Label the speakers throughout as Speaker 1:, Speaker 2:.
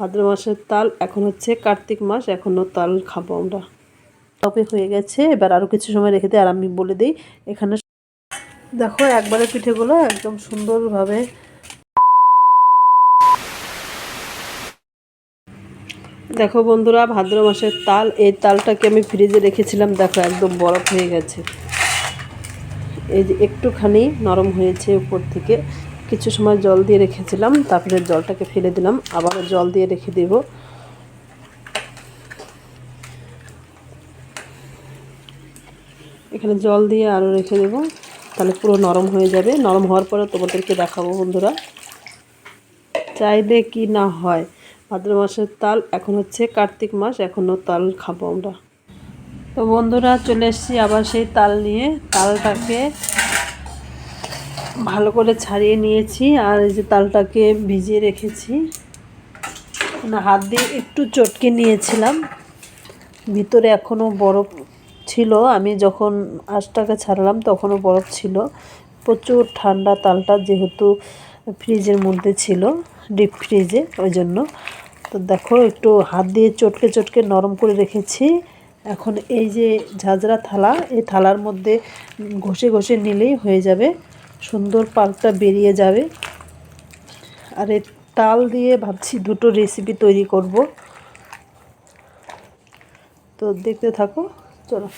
Speaker 1: ভাদ্র মাসের তাল এখন হচ্ছে কার্তিক মাস এখনও তাল খাব আমরা। টপে হয়ে গেছে, এবার আরও কিছু সময় রেখে দিই, আর আমি বলে দিই, এখানে দেখো একবারে পিঠেগুলো একদম সুন্দরভাবে দেখো বন্ধুরা, ভাদ্র মাসের তাল, এই তালটাকে আমি ফ্রিজে রেখেছিলাম, দেখো একদম বরফ হয়ে গেছে। এই যে একটুখানি নরম হয়েছে উপর থেকে। কিছু সময় জল দিয়ে রেখেছিলাম, তারপরে জলটাকে ফেলে দিলাম, আবারও জল দিয়ে রেখে দেব। এখানে জল দিয়ে আরও রেখে দেব, তাহলে পুরো নরম হয়ে যাবে। নরম হওয়ার পরে তোমাদেরকে দেখাবো বন্ধুরা। চাইলে কি না হয়, ভাদ্র মাসের তাল এখন হচ্ছে কার্তিক মাস, এখনও তাল খাব আমরা। তো বন্ধুরা, চলে এসেছি আবার সেই তাল নিয়ে। তালটাকে ভালো করে ছাড়িয়ে নিয়েছি আর এই যে তালটাকে ভিজিয়ে রেখেছি। না হাত দিয়ে একটু চটকে নিয়েছিলাম। ভিতরে এখনও বরফ ছিল। আমি যখন আঁশটাকে ছাড়লাম তখনও বরফ ছিল। প্রচুর ঠান্ডা তালটা যেহেতু ফ্রিজের মধ্যে ছিল, ডিপ ফ্রিজে, ওই জন্য। তো দেখো, একটু হাত দিয়ে চটকে চটকে নরম করে রেখেছি। এখন এই যে ঝাঁঝরা থালা, এই থালার মধ্যে ঘষে ঘষে নিলেই হয়ে যাবে। সুন্দর পালটা বেরিয়ে যাবে। আর তাল দিয়ে ভাবছি দুটো রেসিপি তৈরি করব। তো দেখতে থাকো, চলো।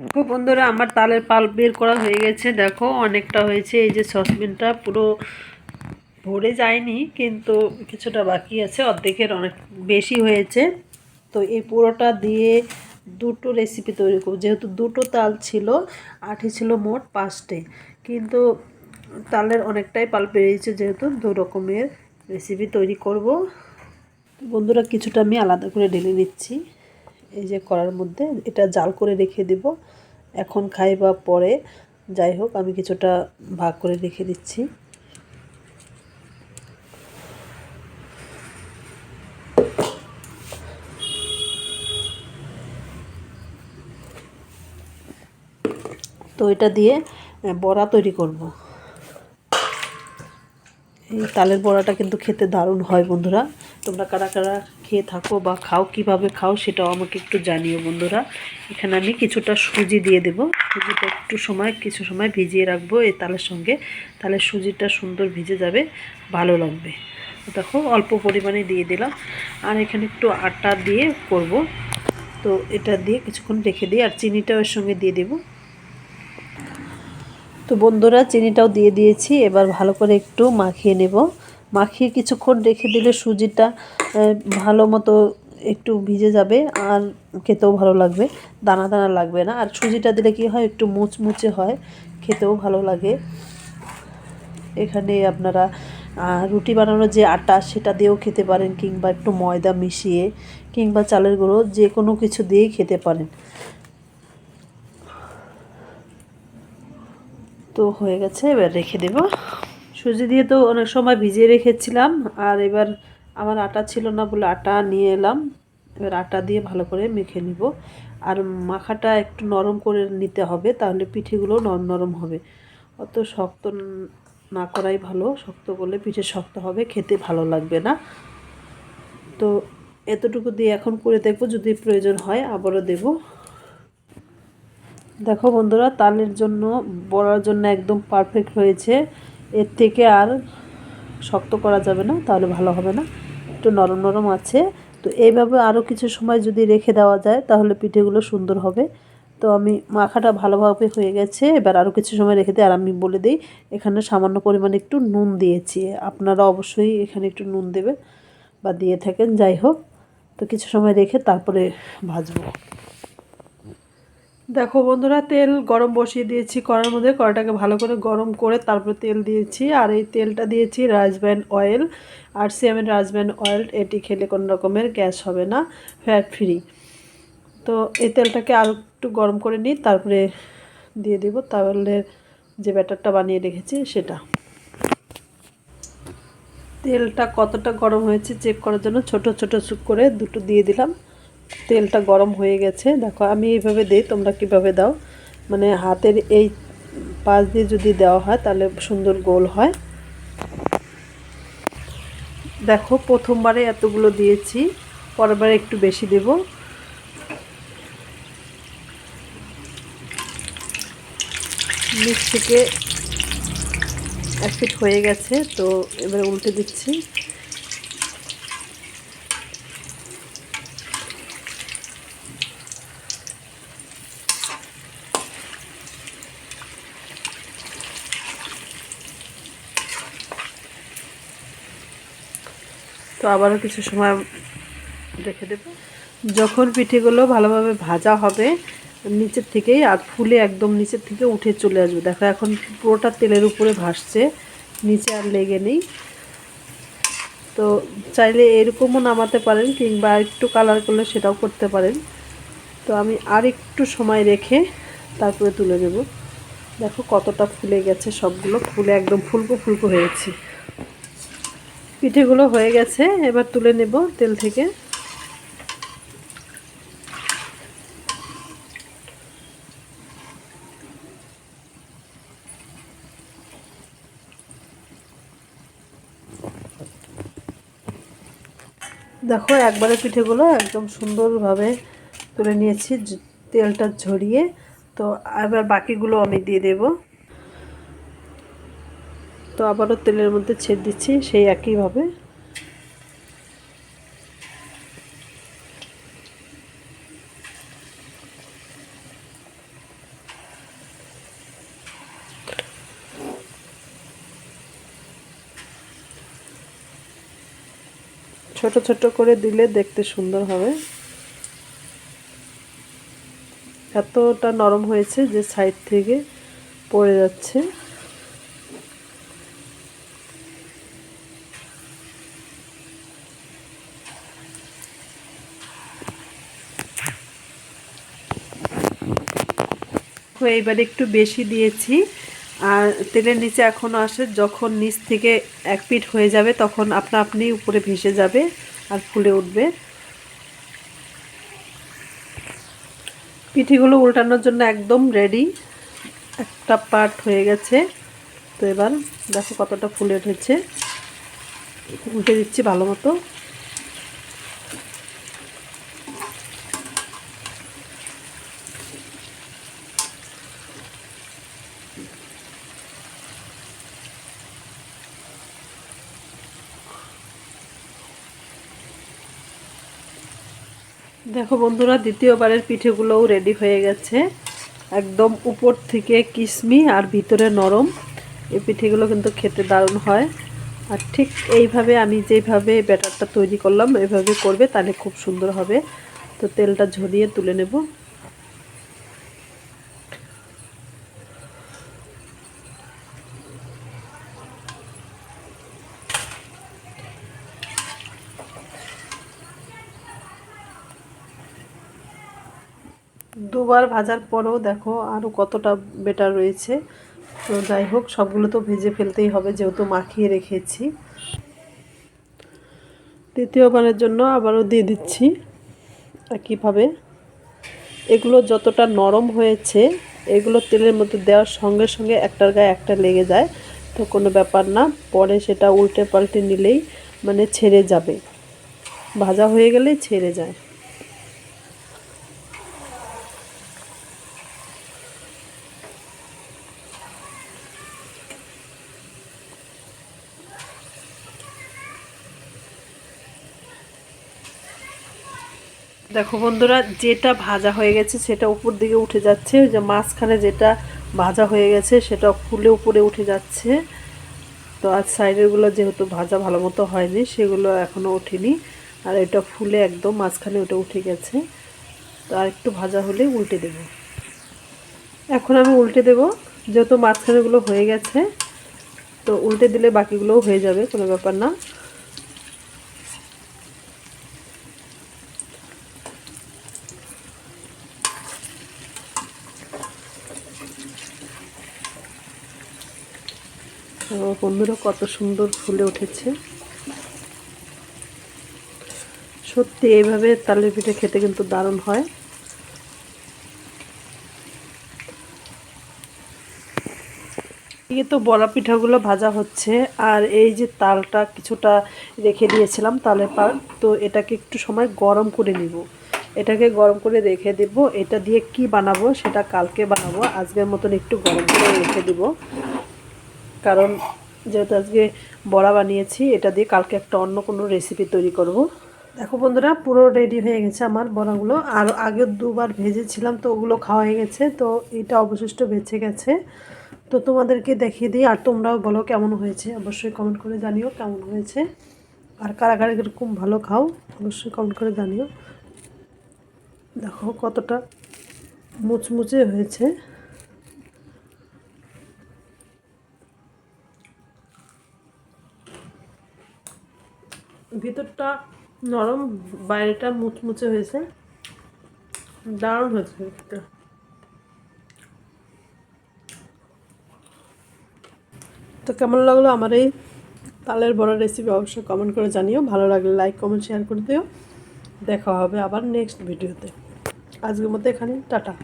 Speaker 1: দেখো বন্ধুরা, আমার তালের পাল বের করা হয়ে গেছে। দেখো, অনেকটা হয়েছে। এই যে সসপ্যানটা পুরো ভরে যায়নি, কিন্তু কিছুটা বাকি আছে। অর্ধেকের অনেক বেশি হয়েছে। তো এই পুরোটা দিয়ে দুটো রেসিপি তৈরি করব। যেহেতু দুটো তাল ছিল, আঠি ছিল মোট পাঁচটে। কিন্তু তালের অনেকটাই পাল বেরিয়েছে যেহেতু, দু রকমের রেসিপি তৈরি করব। বন্ধুরা, কিছুটা আমি আলাদা করে ঢেলে নিচ্ছি। এই যে করার মধ্যে, এটা জাল করে রেখে দেব। এখন খাই বা পরে, যাই হোক, আমি কিছুটা ভাগ করে রেখে দিচ্ছি। তো এটা দিয়ে বড়া তৈরি করব। এই তালের বড়াটা কিন্তু খেতে দারুণ হয় বন্ধুরা। তোমরা কারা কারা খেয়ে থাকো বা খাও, কীভাবে খাও সেটাও আমাকে একটু জানিও বন্ধুরা। এখানে আমি কিছুটা সুজি দিয়ে দেব। সুজিটা একটু সময়, কিছু সময় ভিজিয়ে রাখব এই তালের সঙ্গে। তাহলে সুজিটা সুন্দর ভিজে যাবে, ভালো লাগবে। দেখো, অল্প পরিমাণে দিয়ে দিলাম। আর এখানে একটু আটা দিয়ে করব। তো এটা দিয়ে কিছুক্ষণ রেখে দিই। আর চিনিটা ওর সঙ্গে দিয়ে দেবো। তো বন্ধুরা, চিনিটাও দিয়ে দিয়েছি। এবার ভালো করে একটু মাখিয়ে নেব। মাখিয়ে কিছুক্ষণ রেখে দিলে সুজিটা ভালো মতো একটু ভিজে যাবে আর খেতেও ভালো লাগবে। দানা দানা লাগবে না। আর সুজিটা দিলে কি হয়, একটু মুচমুচে হয়, খেতেও ভালো লাগে। এখানে আপনারা রুটি বানানোর যে আটা, সেটা দিয়েও খেতে পারেন কিংবা একটু ময়দা মিশিয়ে, কিংবা চালের গুঁড়ো, যে কোনো কিছু দিয়েই খেতে পারেন। তো হয়ে গেছে, এবার রেখে দেব। সুজি দিয়ে তো অনেক সময় ভিজিয়ে রেখেছিলাম, আর এবার আমার আটা ছিল না বলে আটা নিয়ে এলাম। এবার আটা দিয়ে ভালো করে মেখে নিব। আর মাখাটা একটু নরম করে নিতে হবে, তাহলে পিঠেগুলো নরম নরম হবে। অত শক্ত না করাই ভালো, শক্ত করলে পিঠে শক্ত হবে, খেতে ভালো লাগবে না। তো এতটুকু দিয়ে এখন করে দেখব, যদি প্রয়োজন হয় আবারও দেবো। দেখো বন্ধুরা তালের জন্য বড়ার জন্য একদম পারফেক্ট হয়েছে। এর থেকে আর শক্ত করা যাবে না, তাহলে ভালো হবে না। একটু নরম নরম আছে। তো এইভাবে আরও কিছু সময় যদি রেখে দেওয়া যায়, তাহলে পিঠেগুলো সুন্দর হবে। তো আমি মাখাটা ভালোভাবে হয়ে গেছে। এবার আরও কিছু সময় রেখে দিই। আর আমি বলে দিই, এখানে সামান্য পরিমাণে একটু নুন দিয়েছি। আপনারা অবশ্যই এখানে একটু নুন দেবে বা দিয়ে থাকেন, যাই হোক। তো কিছু সময় রেখে তারপরে ভাজবো। দেখো বন্ধুরা, তেল গরম বসিয়ে দিয়েছি। কড়ার মধ্যে কড়াটাকে ভালো করে গরম করে তারপরে তেল দিয়েছি। আর এই তেলটা দিয়েছি রাজব্যান্ড অয়েল। আর সিএমের রাজব্যান্ড অয়েল, এটি খেলে কোনো রকমের গ্যাস হবে না, ফ্যাট ফ্রি। তো এই তেলটাকে আর একটু গরম করে নিই, তারপরে দিয়ে দেব। তাহলে যে ব্যাটারটা বানিয়ে রেখেছি সেটা। তেলটা কতটা গরম হয়েছে চেক করার জন্য ছোট ছোট চুপ করে দুটো দিয়ে দিলাম। তেলটা গরম হয়ে গেছে। দেখো, আমি এইভাবে দিই, তোমরা কীভাবে দাও। মানে হাতের এই পাশ দিয়ে যদি দেওয়া হয়, তাহলে সুন্দর গোল হয়। দেখো, প্রথমবারে এতগুলো দিয়েছি, পরেরবারে একটু বেশি দেব। নিচ ফিট হয়ে গেছে, তো এবারে উল্টে দিচ্ছি। আবারও কিছু সময় রেখে দেব। যখন পিঠেগুলো ভালোভাবে ভাজা হবে, নিচের থেকেই আর ফুলে একদম নিচের থেকে উঠে চলে আসবে। দেখো এখন পুরোটা তেলের উপরে ভাসছে, নিচে আর লেগে নেই। তো চাইলে এরকমও নামাতে পারেন কিংবা একটু কালার করলে সেটাও করতে পারেন। তো আমি আর একটু সময় রেখে তারপরে তুলে নেব। দেখো কতটা ফুলে গেছে সবগুলো। ফুলে একদম ফুলকো ফুলকো হয়েছে। পিঠেগুলো হয়ে গেছে, এবার তুলে নেব তেল থেকে। দেখো, একবারে পিঠেগুলো একদম সুন্দরভাবে তুলে নিয়েছি, তেলটা ঝরিয়ে। তো এবার বাকিগুলো আমি দিয়ে দেব। তো আবারও তেলের মধ্যে ছেড়ে দিচ্ছি সেই একইভাবে। ছোট ছোট করে দিলে দেখতে সুন্দর হবে। এতটা নরম হয়েছে যে সাইড থেকে পড়ে যাচ্ছে। তো এইবার একটু বেশি দিয়েছি। আর তেলের নিচে এখনও আসে, যখন নিচ থেকে এক পিঠ হয়ে যাবে তখন আপনা আপনি উপরে ভেসে যাবে আর ফুলে উঠবে। পিঠিগুলো উল্টানোর জন্য একদম রেডি একটা পার্ট হয়ে গেছে। তো এবার দেখো কতটা ফুলে উঠেছে। উল্টে দিচ্ছি ভালো মতো। দেখো বন্ধুরা, দ্বিতীয়বারের পিঠেগুলোও রেডি হয়ে গেছে। একদম উপর থেকে কিসমি আর ভিতরে নরম। এই পিঠেগুলো কিন্তু খেতে দারুণ হয়। আর ঠিক এইভাবে আমি যেভাবে ব্যাটারটা তৈরি করলাম এইভাবে করবে, তাহলে খুব সুন্দর হবে। তো তেলটা ঝরিয়ে তুলে নেব। দুবার ভাজার পরেও দেখো আরও কতটা বেটার রয়েছে। তো যাই হোক, সবগুলো তো ভেজে ফেলতেই হবে যেহেতু মাখিয়ে রেখেছি। দ্বিতীয়বারের জন্য আবারও দিয়ে দিচ্ছি একইভাবে। এগুলো যতটা নরম হয়েছে, এগুলো তেলের মধ্যে দেওয়ার সঙ্গে সঙ্গে একটার গায়ে একটা লেগে যায়। তো কোনো ব্যাপার না, পরে সেটা উল্টে পাল্টে নিলেই মানে ছেড়ে যাবে। ভাজা হয়ে গেলেই ছেড়ে যায়। দেখো বন্ধুরা, যেটা ভাজা হয়ে গেছে সেটা উপর দিকে উঠে যাচ্ছে। ওই যে মাঝখানে যেটা ভাজা হয়ে গেছে সেটা ফুলে উপরে উঠে যাচ্ছে। তো আর সাইডেরগুলো যেহেতু ভাজা ভালো মতো হয়নি, সেগুলো এখনও ওঠেনি। আর এটা ফুলে একদম মাঝখানে ওটা উঠে গেছে। তো আর একটু ভাজা হলে উল্টে দেব। এখন আমি উল্টে দেব, যেহেতু মাঝখানেগুলো হয়ে গেছে, তো উল্টে দিলে বাকিগুলোও হয়ে যাবে, কোনো ব্যাপার না। বন্ধুরা, কত সুন্দর ফুলে উঠেছে। সত্যি এইভাবে তালের পিঠে খেতে কিন্তু দারুণ হয়। তো বড়া পিঠাগুলো ভাজা হচ্ছে, আর এই যে তালটা কিছুটা রেখে দিয়েছিলাম তালের পাল তো এটাকে একটু সময় গরম করে নিব। এটাকে গরম করে রেখে দেব। এটা দিয়ে কি বানাবো সেটা কালকে বানাবো। আজকের মতন একটু গরম করে রেখে দেব। কারণ যেহেতু আজকে বড়া বানিয়েছি, এটা দিয়ে কালকে একটা অন্য কোনো রেসিপি তৈরি করব। দেখো বন্ধুরা, পুরো রেডি হয়ে গেছে আমার বড়াগুলো। আর আগে দুবার ভেজেছিলাম, তো ওগুলো খাওয়া হয়ে গেছে, তো এটা অবশিষ্ট বেঁচে গেছে। তো তোমাদেরকে দেখিয়ে দিই, আর তোমরাও বলো কেমন হয়েছে। অবশ্যই কমেন্ট করে জানিও কেমন হয়েছে। আর কারাগারে কারা এরকম ভালো খাও, অবশ্যই কমেন্ট করে জানিও। দেখো কতটা মুচমুচে হয়েছে। ভিতরটা নরম, বাইরেটা মুচমুচে হয়েছে। দারুণ হয়েছে ভিতরটা তো কেমন লাগল আমার এই তালের বড় রেসিপি অবশ্যই কমেন্ট করে জানিও। ভালো লাগলে লাইক কমেন্ট শেয়ার করে দিও। দেখা হবে আবার নেক্সট ভিডিওতে আজকের মতো এখানে টাটা।